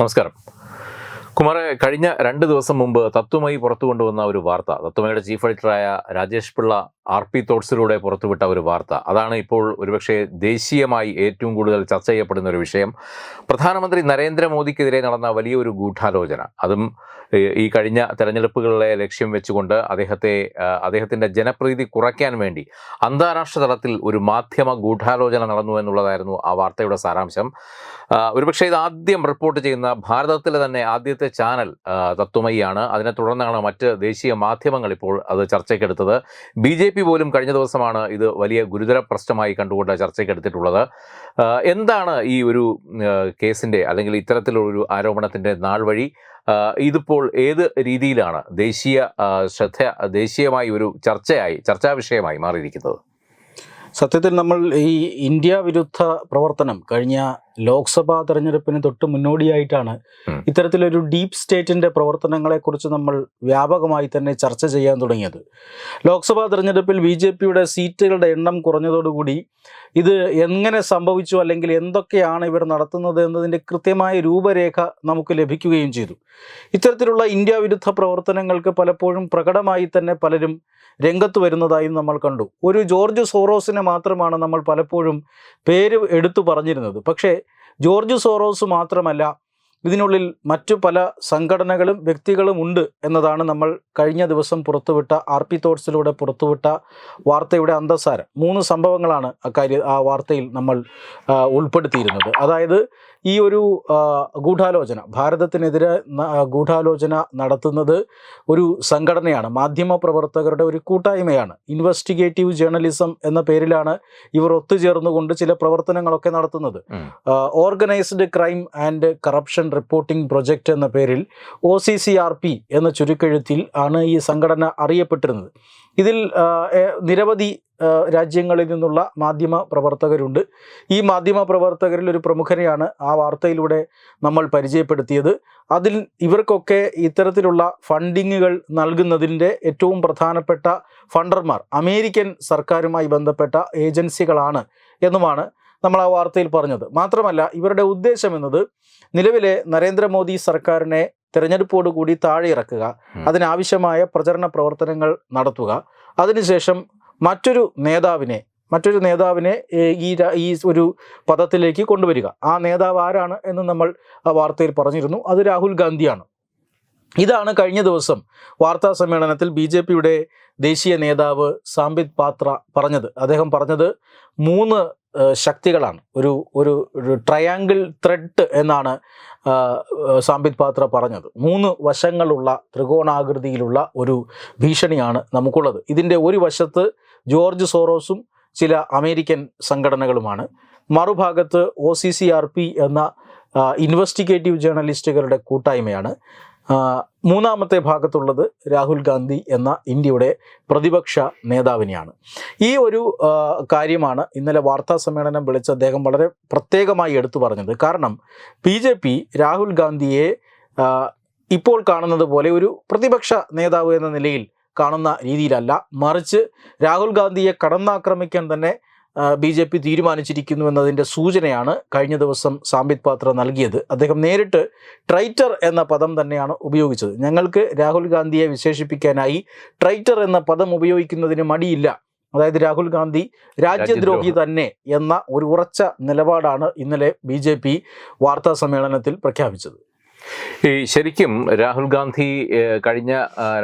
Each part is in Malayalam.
നമസ്കാരം. കുമാറെ കഴിഞ്ഞ രണ്ട് ദിവസം മുമ്പ് തത്വമയി പുറത്തു കൊണ്ടുവന്ന ഒരു വാർത്ത തത്വമയുടെ ചീഫ് എഡിറ്ററായ രാജേഷ് പിള്ള ആർ പി തോട്ട്സിലൂടെ പുറത്തുവിട്ട ഒരു വാർത്ത. അതാണ് ഇപ്പോൾ ഒരുപക്ഷെ ദേശീയമായി ഏറ്റവും കൂടുതൽ ചർച്ച ചെയ്യപ്പെടുന്ന ഒരു വിഷയം. പ്രധാനമന്ത്രി നരേന്ദ്രമോദിക്കെതിരെ നടന്ന വലിയൊരു ഗൂഢാലോചന. അതും ഈ കഴിഞ്ഞ തെരഞ്ഞെടുപ്പുകളെ ലക്ഷ്യം വെച്ചുകൊണ്ട് അദ്ദേഹത്തെ അദ്ദേഹത്തിന്റെ ജനപ്രീതി കുറയ്ക്കാൻ വേണ്ടി അന്താരാഷ്ട്ര തലത്തിൽ ഒരു മാധ്യമ ഗൂഢാലോചന നടന്നു എന്നുള്ളതായിരുന്നു ആ വാർത്തയുടെ സാരാംശം. ഒരുപക്ഷെ ഇത് ആദ്യം റിപ്പോർട്ട് ചെയ്യുന്ന ഭാരതത്തിലെ തന്നെ ആദ്യത്തെ ചാനൽ തത്വമയിയാണ് അതിനെ തുടർന്നാണ് മറ്റ് ദേശീയ മാധ്യമങ്ങൾ ഇപ്പോൾ അത് ചർച്ചയ്ക്കെടുത്തത് ബി ജെ പി പോലും കഴിഞ്ഞ ദിവസമാണ് ഇത് വലിയ ഗുരുതര പ്രശ്നമായി കണ്ടുകൊണ്ട് ചർച്ചയ്ക്കെടുത്തിട്ടുള്ളത് എന്താണ് ഈ ഒരു കേസിന്റെ അല്ലെങ്കിൽ ഇത്തരത്തിലൊരു ആരോപണത്തിന്റെ നാൾ വഴി? ഇതിപ്പോൾ ഏത് രീതിയിലാണ് ദേശീയ ശ്രദ്ധ ദേശീയമായി ഒരു ചർച്ചയായി ചർച്ചാ വിഷയമായി മാറിയിരിക്കുന്നത്? സത്യത്തിൽ നമ്മൾ ഈ ഇന്ത്യ വിരുദ്ധ പ്രവർത്തനം കഴിഞ്ഞ ലോക്സഭാ തെരഞ്ഞെടുപ്പിന് തൊട്ട് മുന്നോടിയായിട്ടാണ്. ഇത്തരത്തിലൊരു ഡീപ് സ്റ്റേറ്റിന്റെ പ്രവർത്തനങ്ങളെക്കുറിച്ച് നമ്മൾ വ്യാപകമായി തന്നെ ചർച്ച ചെയ്യാൻ തുടങ്ങിയത്. ലോക്സഭാ തെരഞ്ഞെടുപ്പിൽ ബി ജെ പിയുടെ സീറ്റുകളുടെ എണ്ണം കുറഞ്ഞതോടുകൂടി ഇത് എങ്ങനെ സംഭവിച്ചു അല്ലെങ്കിൽ എന്തൊക്കെയാണ് ഇവർ നടത്തുന്നത് എന്നതിന്റെ കൃത്യമായ രൂപരേഖ നമുക്ക് ലഭിക്കുകയും ചെയ്തു. ഇത്തരത്തിലുള്ള ഇന്ത്യ വിരുദ്ധ പ്രവർത്തനങ്ങൾക്ക് പലപ്പോഴും പ്രകടമായി തന്നെ പലരും രംഗത്ത് വരുന്നതായും നമ്മൾ കണ്ടു. ഒരു ജോർജ് സോറോസിനെ മാത്രമാണ് നമ്മൾ പലപ്പോഴും പേര് എടുത്തു പറഞ്ഞിരുന്നത്. പക്ഷേ ജോർജ് സോറോസ് മാത്രമല്ല ഇതിനുള്ളിൽ മറ്റു പല സംഘടനകളും വ്യക്തികളും ഉണ്ട് എന്നതാണ് നമ്മൾ കഴിഞ്ഞ ദിവസം പുറത്തുവിട്ട ആർ പി തോട്ട്സിലൂടെ പുറത്തുവിട്ട വാർത്തയുടെ അന്തസാരം മൂന്ന് സംഭവങ്ങളാണ് അക്കാര്യ ആ വാർത്തയിൽ നമ്മൾ ഉൾപ്പെടുത്തിയിരുന്നത്. അതായത് ഈ ഒരു ഗൂഢാലോചന ഭാരതത്തിനെതിരെ ഗൂഢാലോചന നടത്തുന്നത് ഒരു സംഘടനയാണ് മാധ്യമ പ്രവർത്തകരുടെ ഒരു കൂട്ടായ്മയാണ്. ഇൻവെസ്റ്റിഗേറ്റീവ് ജേർണലിസം എന്ന പേരിലാണ് ഇവർ ഒത്തുചേർന്നുകൊണ്ട് ചില പ്രവർത്തനങ്ങളൊക്കെ നടത്തുന്നത്. Organised crime and corruption reporting project എന്ന പേരിൽ O C C R P എന്ന ചുരുക്കെഴുത്തിൽ ആണ് ഈ സംഘടന അറിയപ്പെട്ടിരുന്നത്. ഇതിൽ നിരവധി രാജ്യങ്ങളിൽ നിന്നുള്ള മാധ്യമ പ്രവർത്തകരുണ്ട്. ഈ മാധ്യമ പ്രവർത്തകരിൽ ഒരു പ്രമുഖനെയാണ് ആ വാർത്തയിലൂടെ നമ്മൾ പരിചയപ്പെടുത്തിയത്. അതിൽ ഇവർക്കൊക്കെ ഇത്തരത്തിലുള്ള ഫണ്ടിങ്ങുകൾ നൽകുന്നതിന്റെ ഏറ്റവും പ്രധാനപ്പെട്ട ഫണ്ടർമാർ അമേരിക്കൻ സർക്കാരുമായി ബന്ധപ്പെട്ട ഏജൻസികളാണ് എന്നുമാണ് നമ്മൾ ആ വാർത്തയിൽ പറഞ്ഞത്. മാത്രമല്ല ഇവരുടെ ഉദ്ദേശം എന്നത് നിലവിലെ നരേന്ദ്രമോദി സർക്കാരിനെ തെരഞ്ഞെടുപ്പോടുകൂടി താഴെ ഇറക്കുക. അതിനാവശ്യമായ പ്രചരണ പ്രവർത്തനങ്ങൾ നടത്തുക. അതിനുശേഷം മറ്റൊരു നേതാവിനെ മറ്റൊരു നേതാവിനെ ഈ ഈ ഒരു പദത്തിലേക്ക് കൊണ്ടുവരിക. ആ നേതാവ് ആരാണ് എന്ന് നമ്മൾ വാർത്തയിൽ പറഞ്ഞിരുന്നു. അത് രാഹുൽ ഗാന്ധിയാണ്. ഇതാണ് കഴിഞ്ഞ ദിവസം വാർത്താ സമ്മേളനത്തിൽ ബി ജെ പിയുടെ ദേശീയ നേതാവ് സാംബിത് പാത്ര പറഞ്ഞത്. അദ്ദേഹം പറഞ്ഞത് മൂന്ന് ശക്തികളാണ്. ഒരു ഒരു ട്രയാങ്കിൾ ത്രെഡ് എന്നാണ് സാമ്പിത് പാത്ര പറഞ്ഞത്. മൂന്ന് വശങ്ങളുള്ള ത്രികോണാകൃതിയിലുള്ള ഒരു ഭീഷണിയാണ് നമുക്കുള്ളത്. ഇതിന്റെ ഒരു വശത്ത് ജോർജ് സോറോസും ചില അമേരിക്കൻ സംഘടനകളുമാണ്. മറുഭാഗത്ത് O C C R P എന്ന ഇൻവെസ്റ്റിഗേറ്റീവ് ജേർണലിസ്റ്റുകളുടെ കൂട്ടായ്മയാണ്. മൂന്നാമത്തെ ഭാഗത്തുള്ളത് രാഹുൽ ഗാന്ധി എന്ന ഇന്ത്യയുടെ പ്രതിപക്ഷ നേതാവിനെയാണ്. ഈ ഒരു കാര്യമാണ് ഇന്നലെ വാർത്താ സമ്മേളനം വിളിച്ച് അദ്ദേഹം വളരെ പ്രത്യേകമായി എടുത്തു പറഞ്ഞത്. കാരണം ബി ജെ പി രാഹുൽ ഗാന്ധിയെ ഇപ്പോൾ കാണുന്നത് പോലെ ഒരു പ്രതിപക്ഷ നേതാവ് എന്ന നിലയിൽ കാണുന്ന രീതിയിലല്ല. മറിച്ച് രാഹുൽ ഗാന്ധിയെ കടന്നാക്രമിക്കാൻ തന്നെ ബി ജെ പി തീരുമാനിച്ചിരിക്കുന്നു എന്നതിന്റെ സൂചനയാണ് കഴിഞ്ഞ ദിവസം സാംബിത് പാത്ര നൽകിയത്. അദ്ദേഹം നേരിട്ട് ട്രൈറ്റർ എന്ന പദം തന്നെയാണ് ഉപയോഗിച്ചത്. ഞങ്ങൾക്ക് രാഹുൽ ഗാന്ധിയെ വിശേഷിപ്പിക്കാനായി ട്രൈറ്റർ എന്ന പദം ഉപയോഗിക്കുന്നതിന് മടിയില്ല. അതായത് രാഹുൽ ഗാന്ധി രാജ്യദ്രോഹി. തന്നെ എന്ന ഒരു ഉറച്ച നിലപാടാണ് ഇന്നലെ ബി ജെ പി വാർത്താ സമ്മേളനത്തിൽ പ്രഖ്യാപിച്ചത്. ഈ ശരിക്കും രാഹുൽ ഗാന്ധി കഴിഞ്ഞ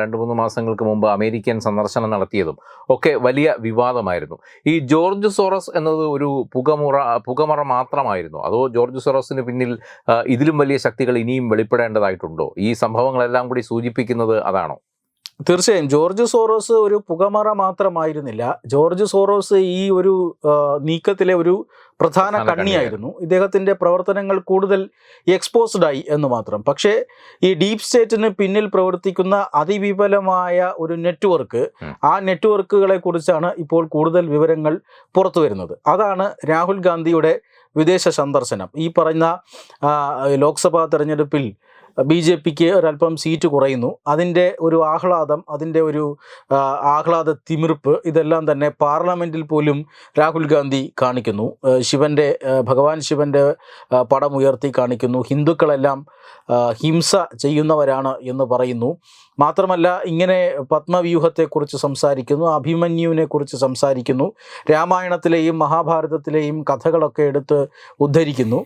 രണ്ട് മൂന്ന് മാസങ്ങൾക്ക് മുമ്പ് അമേരിക്കൻ സന്ദർശനം നടത്തിയതും ഒക്കെ വലിയ വിവാദമായിരുന്നു. ഈ ജോർജ് സോറസ് എന്നത് ഒരു പുകമുറ പുകമറ മാത്രമായിരുന്നു. അതോ ജോർജ് സോറസിന് പിന്നിൽ ഇതിലും വലിയ ശക്തികൾ ഇനിയും വെളിപ്പെടേണ്ടതായിട്ടുണ്ടോ? ഈ സംഭവങ്ങളെല്ലാം കൂടി സൂചിപ്പിക്കുന്നത് അതാണോ? തീർച്ചയായും. ജോർജ് സോറോസ് ഒരു പുകമറ മാത്രമായിരുന്നില്ല. ജോർജ് സോറോസ് ഈ ഒരു നീക്കത്തിലെ ഒരു പ്രധാന കണ്ണിയായിരുന്നു. ഇദ്ദേഹത്തിന്റെ പ്രവർത്തനങ്ങൾ കൂടുതൽ എക്സ്പോസ്ഡ് ആയി എന്ന് മാത്രം. പക്ഷേ ഈ ഡീപ് സ്റ്റേറ്റിന് പിന്നിൽ പ്രവർത്തിക്കുന്ന അതിവിപുലമായ ഒരു നെറ്റ്വർക്ക് ആ നെറ്റ്വർക്കുകളെ കുറിച്ചാണ് ഇപ്പോൾ കൂടുതൽ വിവരങ്ങൾ പുറത്തു വരുന്നത്. അതാണ് രാഹുൽ ഗാന്ധിയുടെ വിദേശ സന്ദർശനം. ഈ പറഞ്ഞ ലോക്സഭാ തെരഞ്ഞെടുപ്പിൽ ബി ജെ പിക്ക് ഒരല്പം സീറ്റ് കുറയുന്നു. അതിന്റെ ഒരു ആഹ്ലാദം അതിന്റെ ഒരു ആഹ്ലാദ തിമിർപ്പ് ഇതെല്ലാം തന്നെ പാർലമെന്റിൽ പോലും രാഹുൽ ഗാന്ധി കാണിക്കുന്നു. ശിവന്റെ ഭഗവാൻ ശിവന്റെ പടമുയർത്തി കാണിക്കുന്നു. ഹിന്ദുക്കളെല്ലാം ഹിംസ ചെയ്യുന്നവരാണ് എന്ന് പറയുന്നു. മാത്രമല്ല ഇങ്ങനെ പത്മവ്യൂഹത്തെക്കുറിച്ച് സംസാരിക്കുന്നു അഭിമന്യുവിനെക്കുറിച്ച് സംസാരിക്കുന്നു രാമായണത്തിലെയും മഹാഭാരതത്തിലെയും കഥകളൊക്കെ എടുത്ത് ഉദ്ധരിക്കുന്നു.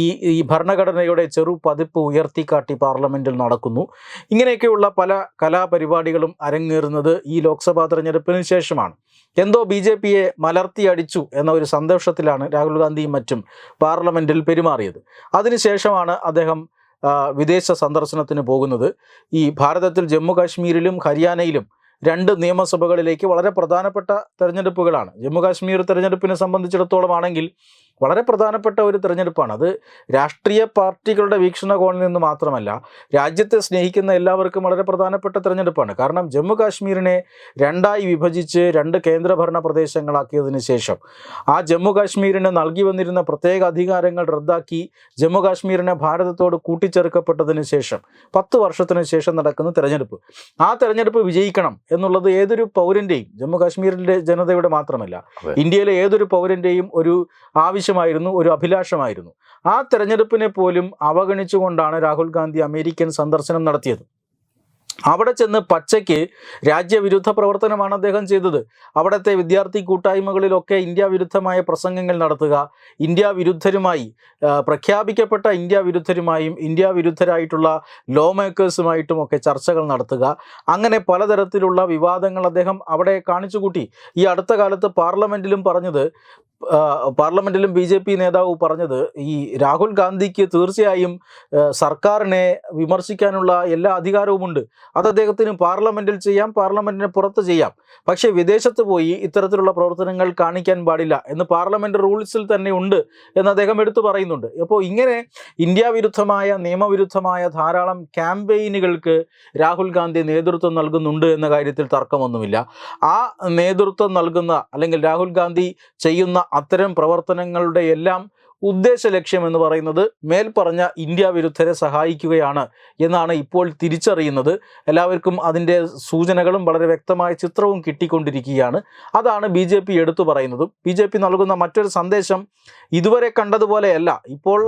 ഈ ഈ ഭരണഘടനയുടെ ചെറു പതിപ്പ് ഉയർത്തിക്കാട്ടി പാർലമെന്റിൽ നടക്കുന്നു. ഇങ്ങനെയൊക്കെയുള്ള പല കലാപരിപാടികളും അരങ്ങേറുന്നത് ഈ ലോക്സഭാ തെരഞ്ഞെടുപ്പിന് ശേഷമാണ്. എന്തോ ബി ജെ പിയെ മലർത്തി അടിച്ചു എന്ന ഒരു സന്തോഷത്തിലാണ് രാഹുൽ ഗാന്ധിയും മറ്റും പാർലമെന്റിൽ പെരുമാറിയത്. അതിനുശേഷമാണ് അദ്ദേഹം വിദേശ സന്ദർശനത്തിന് പോകുന്നത്. ഈ ഭാരതത്തിൽ ജമ്മു കാശ്മീരിലും ഹരിയാനയിലും രണ്ട് നിയമസഭകളിലേക്ക് വളരെ പ്രധാനപ്പെട്ട തെരഞ്ഞെടുപ്പുകളാണ്. ജമ്മു കാശ്മീർ തെരഞ്ഞെടുപ്പിനെ സംബന്ധിച്ചിടത്തോളം ആണെങ്കിൽ വളരെ പ്രധാനപ്പെട്ട ഒരു തിരഞ്ഞെടുപ്പാണ്. അത് രാഷ്ട്രീയ പാർട്ടികളുടെ വീക്ഷണകോണിൽ നിന്ന് മാത്രമല്ല രാജ്യത്തെ സ്നേഹിക്കുന്ന എല്ലാവർക്കും വളരെ പ്രധാനപ്പെട്ട തിരഞ്ഞെടുപ്പാണ്. കാരണം ജമ്മു കാശ്മീരിനെ രണ്ടായി വിഭജിച്ച് രണ്ട് കേന്ദ്രഭരണ പ്രദേശങ്ങളാക്കിയതിന് ശേഷം ആ ജമ്മു കാശ്മീരിന് നൽകി വന്നിരുന്ന പ്രത്യേക അധികാരങ്ങൾ റദ്ദാക്കി ജമ്മു കാശ്മീരിനെ ഭാരതത്തോട് കൂട്ടിച്ചേർക്കപ്പെട്ടതിന് ശേഷം പത്ത് വർഷത്തിന് ശേഷം നടക്കുന്ന തിരഞ്ഞെടുപ്പ്. ആ തിരഞ്ഞെടുപ്പ് വിജയിക്കണം എന്നുള്ളത് ഏതൊരു പൗരന്റെയും ജമ്മു കാശ്മീരിന്റെ ജനതയുടെ മാത്രമല്ല ഇന്ത്യയിലെ ഏതൊരു പൗരന്റെയും ഒരു ആവശ്യമായിരുന്നു ഒരു അഭിലാഷമായിരുന്നു. ആ തെരഞ്ഞെടുപ്പിനെ പോലും അവഗണിച്ചുകൊണ്ടാണ് രാഹുൽ ഗാന്ധി അമേരിക്കൻ സന്ദർശനം നടത്തിയത്. അവിടെ ചെന്ന് പച്ചയ്ക്ക് രാജ്യവിരുദ്ധ പ്രവർത്തനമാണ് അദ്ദേഹം ചെയ്തത്. അവിടുത്തെ വിദ്യാർത്ഥി കൂട്ടായ്മകളിലൊക്കെ ഇന്ത്യ വിരുദ്ധമായ പ്രസംഗങ്ങൾ നടത്തുക ഇന്ത്യ വിരുദ്ധരുമായി പ്രഖ്യാപിക്കപ്പെട്ട ഇന്ത്യ വിരുദ്ധരുമായും ഇന്ത്യ വിരുദ്ധരായിട്ടുള്ള ലോ മേക്കേഴ്സുമായിട്ടും ഒക്കെ ചർച്ചകൾ നടത്തുക. അങ്ങനെ പലതരത്തിലുള്ള വിവാദങ്ങൾ അദ്ദേഹം അവിടെ കാണിച്ചുകൂട്ടി. ഈ അടുത്ത കാലത്ത് പാർലമെന്റിലും പറഞ്ഞത് പാർലമെന്റിലും ബി ജെ പി നേതാവ് പറഞ്ഞത് ഈ രാഹുൽ ഗാന്ധിക്ക് തീർച്ചയായും സർക്കാരിനെ വിമർശിക്കാനുള്ള എല്ലാ അധികാരവുമുണ്ട്. അത് അദ്ദേഹത്തിന് പാർലമെന്റിൽ ചെയ്യാം പാർലമെന്റിന് പുറത്ത് ചെയ്യാം. പക്ഷേ വിദേശത്ത് പോയി ഇത്തരത്തിലുള്ള പ്രവർത്തനങ്ങൾ കാണിക്കാൻ പാടില്ല എന്ന് പാർലമെന്റ് റൂൾസിൽ തന്നെ ഉണ്ട് എന്ന് അദ്ദേഹം എടുത്തു പറയുന്നുണ്ട്. അപ്പോൾ ഇങ്ങനെ ഇന്ത്യ വിരുദ്ധമായ നിയമവിരുദ്ധമായ ധാരാളം ക്യാമ്പയിനുകൾക്ക് രാഹുൽ ഗാന്ധി നേതൃത്വം നൽകുന്നുണ്ട് എന്ന കാര്യത്തിൽ തർക്കമൊന്നുമില്ല. ആ നേതൃത്വം നൽകുന്ന അല്ലെങ്കിൽ രാഹുൽ ഗാന്ധി ചെയ്യുന്ന അത്തരം പ്രവർത്തനങ്ങളുടെ എല്ലാം ഉദ്ദേശ ലക്ഷ്യം എന്ന് പറയുന്നത് മേൽപ്പറഞ്ഞ ഇന്ത്യ വിരുദ്ധരെ സഹായിക്കുകയാണ് എന്നാണ് ഇപ്പോൾ തിരിച്ചറിയുന്നത്. എല്ലാവർക്കും അതിന്റെ സൂചനകളും വളരെ വ്യക്തമായ ചിത്രവും കിട്ടിക്കൊണ്ടിരിക്കുകയാണ്. അതാണ് ബി ജെ പി എടുത്തു പറയുന്നതും. ബി ജെ പി നൽകുന്ന മറ്റൊരു സന്ദേശം ഇതുവരെ കണ്ടതുപോലെയല്ല. ഇപ്പോൾ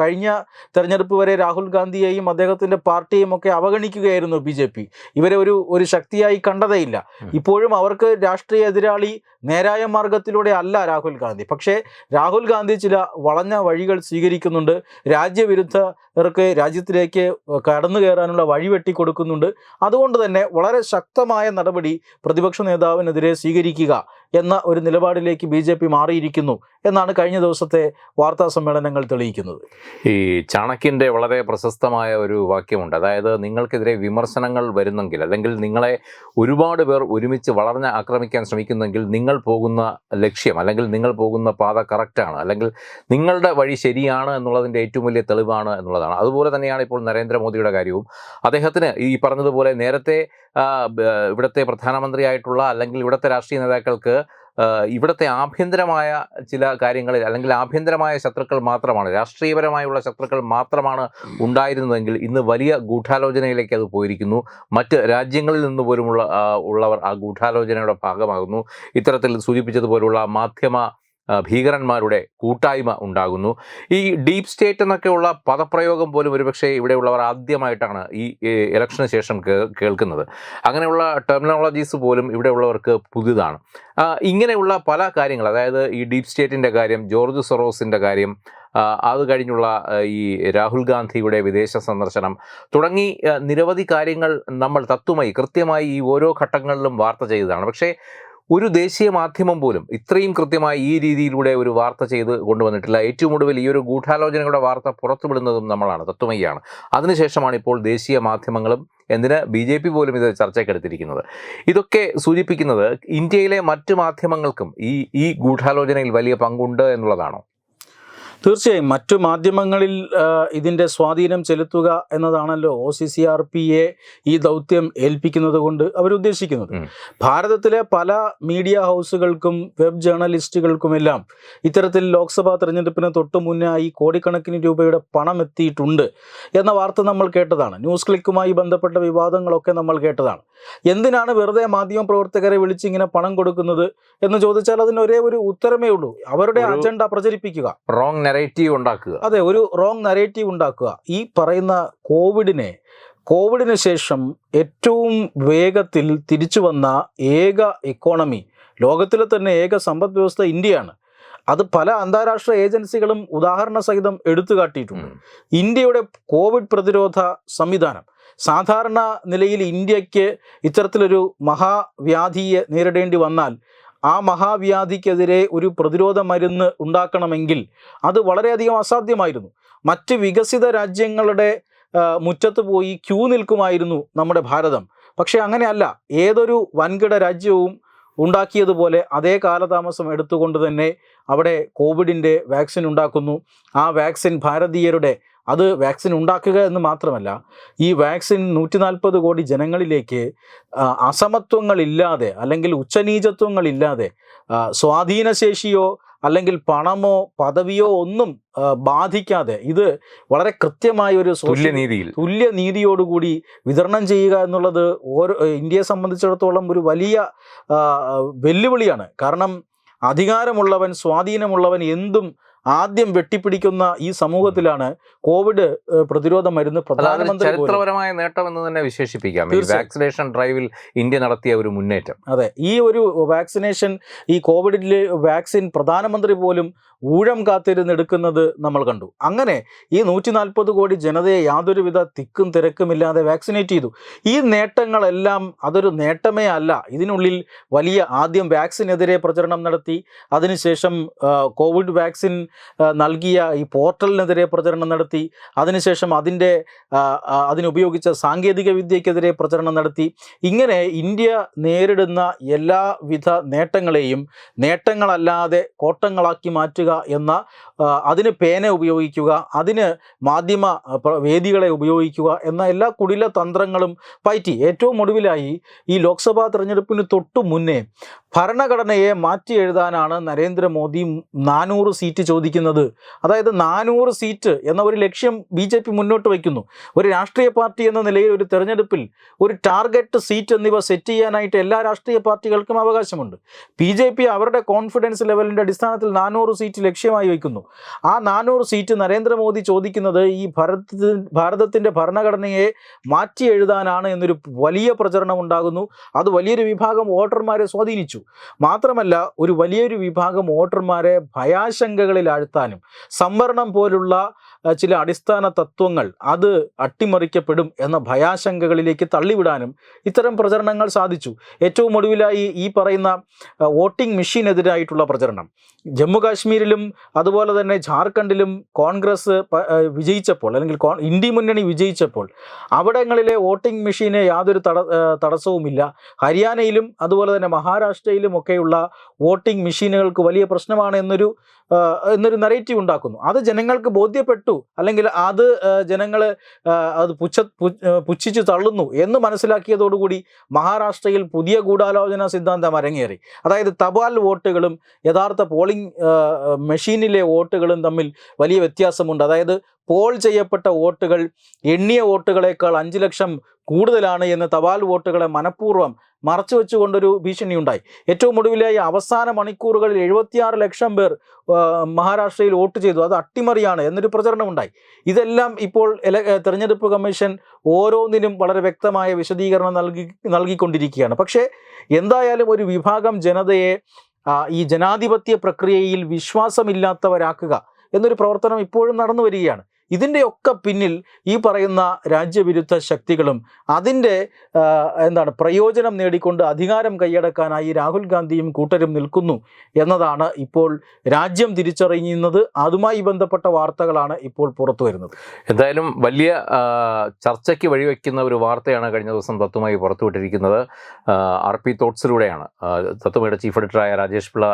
കഴിഞ്ഞ തെരഞ്ഞെടുപ്പ് വരെ രാഹുൽ ഗാന്ധിയെയും അദ്ദേഹത്തിന്റെ പാർട്ടിയെയും ഒക്കെ അവഗണിക്കുകയായിരുന്നു ബി ജെ പി. ഇവരെ ഒരു ഒരു ശക്തിയായി കണ്ടതേയില്ല. ഇപ്പോഴും അവർക്ക് രാഷ്ട്രീയ എതിരാളി നേരായ മാർഗത്തിലൂടെ അല്ല രാഹുൽ ഗാന്ധി. പക്ഷേ രാഹുൽ ഗാന്ധി ചില വളഞ്ഞ വഴികൾ സ്വീകരിക്കുന്നുണ്ട്. രാജ്യവിരുദ്ധർക്ക് രാജ്യത്തിലേക്ക് കടന്നു കയറാനുള്ള വഴി വെട്ടി വെട്ടിക്കൊടുക്കുന്നുണ്ട്. അതുകൊണ്ട് തന്നെ വളരെ ശക്തമായ നടപടി പ്രതിപക്ഷ നേതാവിനെതിരെ സ്വീകരിക്കുക. എന്ന ഒരു നിലപാടിലേക്ക് ബി ജെ പി മാറിയിരിക്കുന്നു എന്നാണ് കഴിഞ്ഞ ദിവസത്തെ വാർത്താ സമ്മേളനങ്ങൾ തെളിയിക്കുന്നത്. ഈ ചാണക്യന്റെ വളരെ പ്രശസ്തമായ ഒരു വാക്യമുണ്ട്. അതായത് നിങ്ങൾക്കെതിരെ വിമർശനങ്ങൾ വരുന്നെങ്കിൽ അല്ലെങ്കിൽ നിങ്ങളെ ഒരുപാട് പേർ ഒരുമിച്ച് വളർന്ന് ആക്രമിക്കാൻ ശ്രമിക്കുന്നെങ്കിൽ നിങ്ങൾ പോകുന്ന ലക്ഷ്യം അല്ലെങ്കിൽ നിങ്ങൾ പോകുന്ന പാത കറക്റ്റാണ് അല്ലെങ്കിൽ നിങ്ങളുടെ വഴി ശരിയാണ് എന്നുള്ളതിന്റെ ഏറ്റവും വലിയ തെളിവാണ് എന്നുള്ളതാണ്. അതുപോലെ തന്നെയാണ് ഇപ്പോൾ നരേന്ദ്രമോദിയുടെ കാര്യവും. അദ്ദേഹത്തിന് ഈ പറഞ്ഞതുപോലെ നേരത്തെ ഇവിടുത്തെ പ്രധാനമന്ത്രിയായിട്ടുള്ള അല്ലെങ്കിൽ ഇവിടുത്തെ രാഷ്ട്രീയ നേതാക്കൾക്ക് ഇവിടുത്തെ ആഭ്യന്തരമായ ചില കാര്യങ്ങളിൽ അല്ലെങ്കിൽ ആഭ്യന്തരമായ ശത്രുക്കൾ മാത്രമാണ് രാഷ്ട്രീയപരമായുള്ള ശത്രുക്കൾ മാത്രമാണ് ഉണ്ടായിരുന്നതെങ്കിൽ ഇന്ന് വലിയ ഗൂഢാലോചനയിലേക്ക് അത് പോയിരിക്കുന്നു. മറ്റ് രാജ്യങ്ങളിൽ നിന്ന് പോലുമുള്ള ഉള്ളവർ ആ ഗൂഢാലോചനയുടെ ഭാഗമാകുന്നു. ഇത്തരത്തിൽ സൂചിപ്പിച്ചതുപോലുള്ള മാധ്യമ ഭീകരന്മാരുടെ കൂട്ടായ്മ ഉണ്ടാകുന്നു. ഈ ഡീപ് സ്റ്റേറ്റ് എന്നൊക്കെയുള്ള പദപ്രയോഗം പോലും ഒരുപക്ഷെ ഇവിടെയുള്ളവർ ആദ്യമായിട്ടാണ് ഈ ഇലക്ഷന് ശേഷം കേൾക്കുന്നത്. അങ്ങനെയുള്ള ടെർമിനോളജീസ് പോലും ഇവിടെയുള്ളവർക്ക് പുതിയതാണ്. ഇങ്ങനെയുള്ള പല കാര്യങ്ങൾ അതായത് ഈ ഡീപ് സ്റ്റേറ്റിന്റെ കാര്യം ജോർജ് സൊറോസിന്റെ കാര്യം അത് കഴിഞ്ഞുള്ള ഈ രാഹുൽ ഗാന്ധിയുടെ വിദേശ സന്ദർശനം തുടങ്ങി നിരവധി കാര്യങ്ങൾ നമ്മൾ തത്വമായി കൃത്യമായി ഈ ഓരോ ഘട്ടങ്ങളിലും വാർത്ത ചെയ്തതാണ്. പക്ഷേ ഒരു ദേശീയ മാധ്യമം പോലും ഇത്രയും കൃത്യമായി ഈ രീതിയിലൂടെ ഒരു വാർത്ത ചെയ്ത് കൊണ്ടുവന്നിട്ടില്ല. ഏറ്റവും ഒടുവിൽ ഈ ഒരു ഗൂഢാലോചനയുടെ വാർത്ത പുറത്തുവിടുന്നതും നമ്മളാണ്. തത്വമയ്യാണ്. അതിനുശേഷമാണ് ഇപ്പോൾ ദേശീയ മാധ്യമങ്ങളും എന്തിന് ബി ജെ പി പോലും ഇത് ചർച്ചയ്ക്കെടുത്തിരിക്കുന്നത് ഇതൊക്കെ സൂചിപ്പിക്കുന്നത് ഇന്ത്യയിലെ മറ്റ് മാധ്യമങ്ങൾക്കും ഈ ഈ ഗൂഢാലോചനയിൽ വലിയ പങ്കുണ്ട് എന്നുള്ളതാണോ? തീർച്ചയായും മറ്റു മാധ്യമങ്ങളിൽ ഇതിന്റെ സ്വാധീനം ചെലുത്തുക എന്നതാണല്ലോ O C C R P A ഈ ദൗത്യം ഏൽപ്പിക്കുന്നത് കൊണ്ട് അവരുദ്ദേശിക്കുന്നത്. ഭാരതത്തിലെ പല മീഡിയ ഹൗസുകൾക്കും വെബ് ജേർണലിസ്റ്റുകൾക്കുമെല്ലാം ഇത്തരത്തിൽ ലോക്സഭാ തെരഞ്ഞെടുപ്പിന് തൊട്ടു മുന്നായി കോടിക്കണക്കിന് രൂപയുടെ പണം എത്തിയിട്ടുണ്ട് എന്ന വാർത്ത നമ്മൾ കേട്ടതാണ്. ന്യൂസ് ക്ലിക്കുമായി ബന്ധപ്പെട്ട വിവാദങ്ങളൊക്കെ നമ്മൾ കേട്ടതാണ്. എന്തിനാണ് വെറുതെ മാധ്യമ പ്രവർത്തകരെ വിളിച്ച് ഇങ്ങനെ പണം കൊടുക്കുന്നത് എന്ന് ചോദിച്ചാൽ അതിന് ഒരേ ഒരു ഉത്തരമേ ഉള്ളൂ. അവരുടെ അജണ്ട പ്രചരിപ്പിക്കുക. റോങ് നെറേറ്റീവ് ഉണ്ടാക്കുക. അതെ ഒരു റോങ് നെറേറ്റീവ് ഉണ്ടാക്കുക. ഈ പറയുന്ന കോവിഡിനെ കോവിഡിന് ശേഷം ഏറ്റവും വേഗത്തിൽ തിരിച്ചു വന്ന ഏക എക്കോണമി ലോകത്തിലെ തന്നെ ഏക സമ്പദ് വ്യവസ്ഥ ഇന്ത്യയാണ്. അത് പല അന്താരാഷ്ട്ര ഏജൻസികളും ഉദാഹരണ സഹിതം എടുത്തു കാട്ടിയിട്ടുണ്ട്. ഇന്ത്യയുടെ കോവിഡ് പ്രതിരോധ സംവിധാനം സാധാരണ നിലയിൽ ഇന്ത്യയ്ക്ക് ഇത്തരത്തിലൊരു മഹാവ്യാധിയെ നേരിടേണ്ടി വന്നാൽ ആ മഹാവ്യാധിക്കെതിരെ ഒരു പ്രതിരോധ മരുന്ന് ഉണ്ടാക്കണമെങ്കിൽ അത് വളരെയധികം അസാധ്യമായിരുന്നു. മറ്റ് വികസിത രാജ്യങ്ങളുടെ മുറ്റത്ത് പോയി ക്യൂ നിൽക്കുമായിരുന്നു നമ്മുടെ ഭാരതം. പക്ഷേ അങ്ങനെയല്ല. ഏതൊരു വൻകിട രാജ്യവും ഉണ്ടാക്കിയതുപോലെ അതേ കാലതാമസം എടുത്തുകൊണ്ട് തന്നെ അവിടെ കോവിഡിന്റെ വാക്സിൻ ഉണ്ടാക്കുന്നു. ആ വാക്സിൻ ഭാരതീയരുടെ അത് വാക്സിൻ ഉണ്ടാക്കുക എന്ന് മാത്രമല്ല ഈ വാക്സിൻ നൂറ്റി നാൽപ്പത് കോടി ജനങ്ങളിലേക്ക് അസമത്വങ്ങളില്ലാതെ അല്ലെങ്കിൽ ഉച്ചനീചത്വങ്ങളില്ലാതെ സ്വാധീനശേഷിയോ അല്ലെങ്കിൽ പണമോ പദവിയോ ഒന്നും ബാധിക്കാതെ ഇത് വളരെ കൃത്യമായ ഒരു തുല്യനീതിയിൽ. തുല്യനീതിയോടുകൂടി വിതരണം ചെയ്യുക എന്നുള്ളത് ഓരോ ഇന്ത്യയെ സംബന്ധിച്ചിടത്തോളം ഒരു വലിയ വെല്ലുവിളിയാണ്. കാരണം അധികാരമുള്ളവൻ സ്വാധീനമുള്ളവൻ എന്തും ആദ്യം വെട്ടിപ്പിടിക്കുന്ന ഈ സമൂഹത്തിലാണ് കോവിഡ് പ്രതിരോധ മരുന്ന് പ്രധാനമന്ത്രി ചരിത്രപരമായ നേട്ടം എന്ന് തന്നെ വിശേഷിപ്പിക്കാം. വാക്സിനേഷൻ ഡ്രൈവിൽ ഇന്ത്യ നടത്തിയ ഒരു മുന്നേറ്റം. അതെ ഈ ഒരു വാക്സിനേഷൻ ഈ കോവിഡിലെ വാക്സിൻ പ്രധാനമന്ത്രി പോലും ഊഴം കാത്തിരുന്നെടുക്കുന്നത് നമ്മൾ കണ്ടു. അങ്ങനെ ഈ നൂറ്റി നാൽപ്പത് കോടി ജനതയെ യാതൊരുവിധ തിക്കും തിരക്കുമില്ലാതെ വാക്സിനേറ്റ് ചെയ്തു. ഈ നേട്ടങ്ങളെല്ലാം അതൊരു നേട്ടമേ അല്ല. ഇതിനുള്ളിൽ വലിയ ആദ്യം വാക്സിനെതിരെ പ്രചരണം നടത്തി. അതിനുശേഷം കോവിഡ് വാക്സിൻ നൽകിയ ഈ പോർട്ടലിനെതിരെ പ്രചരണം നടത്തി അതിനുശേഷം അതിന്റെ അതിനുപയോഗിച്ച സാങ്കേതിക വിദ്യക്കെതിരെ പ്രചരണം നടത്തി. ഇങ്ങനെ ഇന്ത്യ നേരിടുന്ന എല്ലാവിധ നേട്ടങ്ങളെയും നേട്ടങ്ങളല്ലാതെ കോട്ടങ്ങളാക്കി മാറ്റുക എന്ന അതിന് പേന ഉപയോഗിക്കുക അതിന് മാധ്യമ വേദികളെ ഉപയോഗിക്കുക എന്ന എല്ലാ കുടില തന്ത്രങ്ങളും പയറ്റി. ഏറ്റവും ഒടുവിലായി ഈ ലോക്സഭാ തെരഞ്ഞെടുപ്പിന് തൊട്ടു മുന്നേ ഭരണഘടനയെ മാറ്റി എഴുതാനാണ് നരേന്ദ്രമോദി നാനൂറ് സീറ്റ് ചോദിക്കുന്നത്. അതായത് നാനൂറ് സീറ്റ് എന്ന ഒരു ലക്ഷ്യം ബി ജെ പി മുന്നോട്ട് വയ്ക്കുന്നു. ഒരു രാഷ്ട്രീയ പാർട്ടി എന്ന നിലയിൽ ഒരു തെരഞ്ഞെടുപ്പിൽ ഒരു ടാർഗറ്റ് സീറ്റ് എന്നിവ സെറ്റ് ചെയ്യാനായിട്ട് എല്ലാ രാഷ്ട്രീയ പാർട്ടികൾക്കും അവകാശമുണ്ട്. ബി ജെ പി അവരുടെ കോൺഫിഡൻസ് ലെവലിന്റെ അടിസ്ഥാനത്തിൽ നാനൂറ് സീറ്റ് ലക്ഷ്യമായി വയ്ക്കുന്നു. ആ നാനൂറ് സീറ്റ് നരേന്ദ്രമോദി ചോദിക്കുന്നത് ഈ ഭാരത ഭാരതത്തിന്റെ ഭരണഘടനയെ മാറ്റി എഴുതാനാണ് എന്നൊരു വലിയ പ്രചരണം ഉണ്ടാകുന്നു. അത് വലിയൊരു വിഭാഗം വോട്ടർമാരെ സ്വാധീനിച്ചു. മാത്രമല്ല ഒരു വലിയൊരു വിഭാഗം വോട്ടർമാരെ ഭയാശങ്കകളിൽ ആഴ്ത്താനും സംവരണം പോലുള്ള ചില അടിസ്ഥാന തത്വങ്ങൾ അത് അട്ടിമറിക്കപ്പെടും എന്ന ഭയാശങ്കകളിലേക്ക് തള്ളിവിടാനും ഇത്തരം പ്രചരണങ്ങൾ സാധിച്ചു. ഏറ്റവും ഒടുവിലായി ഈ പറയുന്ന വോട്ടിംഗ് മെഷീനെതിരായിട്ടുള്ള പ്രചരണം. ജമ്മു കാശ്മീരിലും അതുപോലെ തന്നെ ജാർഖണ്ഡിലും കോൺഗ്രസ് വിജയിച്ചപ്പോൾ അല്ലെങ്കിൽ ഇന്ത്യ മുന്നണി വിജയിച്ചപ്പോൾ അവിടങ്ങളിലെ വോട്ടിംഗ് മെഷീന് യാതൊരു തട തടസ്സവുമില്ല. ഹരിയാനയിലും അതുപോലെ തന്നെ മഹാരാഷ്ട്രയിലും ഒക്കെയുള്ള വോട്ടിംഗ് മെഷീനുകൾക്ക് വലിയ പ്രശ്നമാണ് എന്നൊരു എന്നൊരു നറേറ്റീവ് ഉണ്ടാക്കുന്നു. അത് ജനങ്ങൾക്ക് ബോധ്യപ്പെട്ടു. അല്ലെങ്കിൽ അത് ജനങ്ങൾ അത് പുച്ഛ പുച്ഛിച്ചു തള്ളുന്നു എന്ന് മനസ്സിലാക്കിയതോടുകൂടി മഹാരാഷ്ട്രയിൽ പുതിയ ഗൂഢാലോചന സിദ്ധാന്തം അരങ്ങേറി. അതായത് തപാൽ വോട്ടുകളും യഥാർത്ഥ പോളിംഗ് മെഷീനിലെ വോട്ടുകളും തമ്മിൽ വലിയ വ്യത്യാസമുണ്ട്. അതായത് പോൾ ചെയ്യപ്പെട്ട വോട്ടുകൾ എണ്ണിയ വോട്ടുകളേക്കാൾ അഞ്ച് ലക്ഷം കൂടുതലാണ് എന്ന് തപാൽ വോട്ടുകളെ മനഃപൂർവം മറച്ചു വെച്ചുകൊണ്ടൊരു ഭീഷണിയുണ്ടായി. ഏറ്റവും ഒടുവിലായി അവസാന മണിക്കൂറുകളിൽ എഴുപത്തിയാറ് ലക്ഷം പേർ മഹാരാഷ്ട്രയിൽ വോട്ട് ചെയ്തു. അത് അട്ടിമറിയാണ് എന്നൊരു പ്രചരണമുണ്ടായി. ഇതെല്ലാം ഇപ്പോൾ തെരഞ്ഞെടുപ്പ് കമ്മീഷൻ ഓരോന്നിനും വളരെ വ്യക്തമായ വിശദീകരണം നൽകി നൽകിക്കൊണ്ടിരിക്കുകയാണ്. പക്ഷേ എന്തായാലും ഒരു വിഭാഗം ജനതയെ ഈ ജനാധിപത്യ പ്രക്രിയയിൽ വിശ്വാസമില്ലാത്തവരാക്കുക എന്നൊരു പ്രവർത്തനം ഇപ്പോഴും നടന്നു വരികയാണ്. ഇതിന്റെയൊക്കെ പിന്നിൽ ഈ പറയുന്ന രാജ്യവിരുദ്ധ ശക്തികളും അതിന്റെ എന്താണ് പ്രയോജനം നേടിക്കൊണ്ട് അധികാരം കൈയടക്കാനായി രാഹുൽ ഗാന്ധിയും കൂട്ടരും നിൽക്കുന്നു എന്നതാണ് ഇപ്പോൾ രാജ്യം തിരിച്ചറിയുന്നത്. അതുമായി ബന്ധപ്പെട്ട വാർത്തകളാണ് ഇപ്പോൾ പുറത്തു വരുന്നത്. എന്തായാലും വലിയ ചർച്ചയ്ക്ക് വഴിവെക്കുന്ന ഒരു വാർത്തയാണ് കഴിഞ്ഞ ദിവസം തത്വമായി പുറത്തുവിട്ടിരിക്കുന്നത്. ആർ പി തോട്ട്സിലൂടെയാണ്. തത്വമയുടെ ചീഫ് എഡിറ്ററായ രാജേഷ് പിള്ള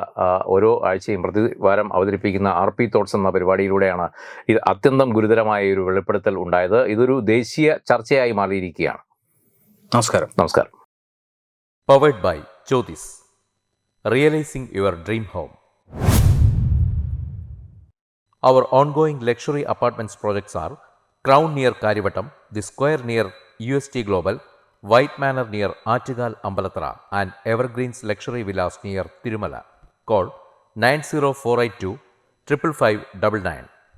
ഓരോ ആഴ്ചയും പ്രതിവാരം അവതരിപ്പിക്കുന്ന ആർ പി തോട്ട്സ് എന്ന പരിപാടിയിലൂടെയാണ് ഇത് അത്യന്തം ഗുരുതരമായ ഒരു വെളിപ്പെടുത്തൽ ഉണ്ടായത് ഇതൊരു ദേശീയ ചർച്ചയായി മാറിയിരിക്കുകയാണ് നമസ്കാരം നമസ്കാരം powered by Jyothis realising your dream home Our ongoing luxury apartments projects are Crown near Karivatam, The Square near UST Global, White Manor near Artigal Ambalatra, and Evergreens Luxury Villas near Tirumala. Call 90482 55599.